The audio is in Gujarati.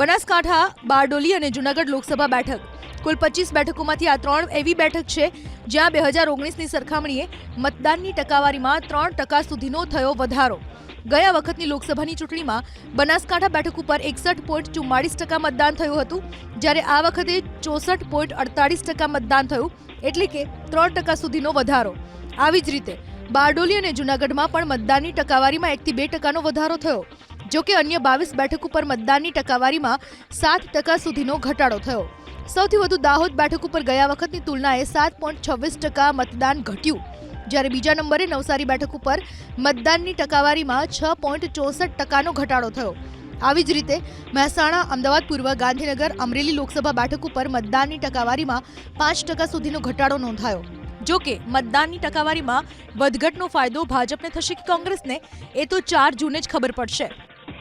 બનાસકાંઠા, બારડોલી અને જુનાગઢ લોકસભા બેઠક. કુલ પચીસ બેઠકોમાંથી આ ત્રણ એવી બેઠક છે, જ્યાં બે હજાર ઓગણીસની સરખામણીએ મતદાનની ટકાવારીમાં ત્રણ ટકા સુધીનો થયો વધારો. ગયા વખતની લોકસભાની ચૂંટણીમાં બનાસકાંઠા બેઠક ઉપર એકસઠ પોઈન્ટ ચુમ્માળીસ ટકા મતદાન થયું હતું, જ્યારે આ વખતે ચોસઠ પોઈન્ટ અડતાળીસ ટકા મતદાન થયું, એટલે કે ત્રણ ટકા સુધીનો વધારો. આવી જ રીતે, બારડોલી અને જુનાગઢમાં પણ મતદાનની ટકાવારીમાં એકથી બે ટકાનો વધારો થયો. જો કે અન્ય બાવીસ બેઠક ઉપર મતદાનની ટકાવારીમાં સાત ટકા સુધીનો ઘટાડો થયો. સૌથી વધુ દાહોદ બેઠક ઉપર ગયા વખતની તુલનાએ સાત પોઈન્ટ છવ્વીસ ટકા મતદાન ઘટ્યું. જ્યારે બીજા નંબરે નવસારી બેઠક ઉપર મતદાનની ટકાવારીમાં છ પોઈન્ટ ચોસઠ ટકાનો ઘટાડો થયો. આવી જ રીતે મહેસાણા, અમદાવાદ, પૂર્વ, ગાંધીનગર, અમરેલી લોકસભા બેઠક ઉપર મતદાનની ટકાવારીમાં પાંચ ટકા સુધીનો ઘટાડો નોંધાયો. જો કે મતદાનની ટકાવારીમાં વધઘટનો ફાયદો ભાજપને થશે કે કોંગ્રેસને, એ તો ચાર જૂને જ ખબર પડશે.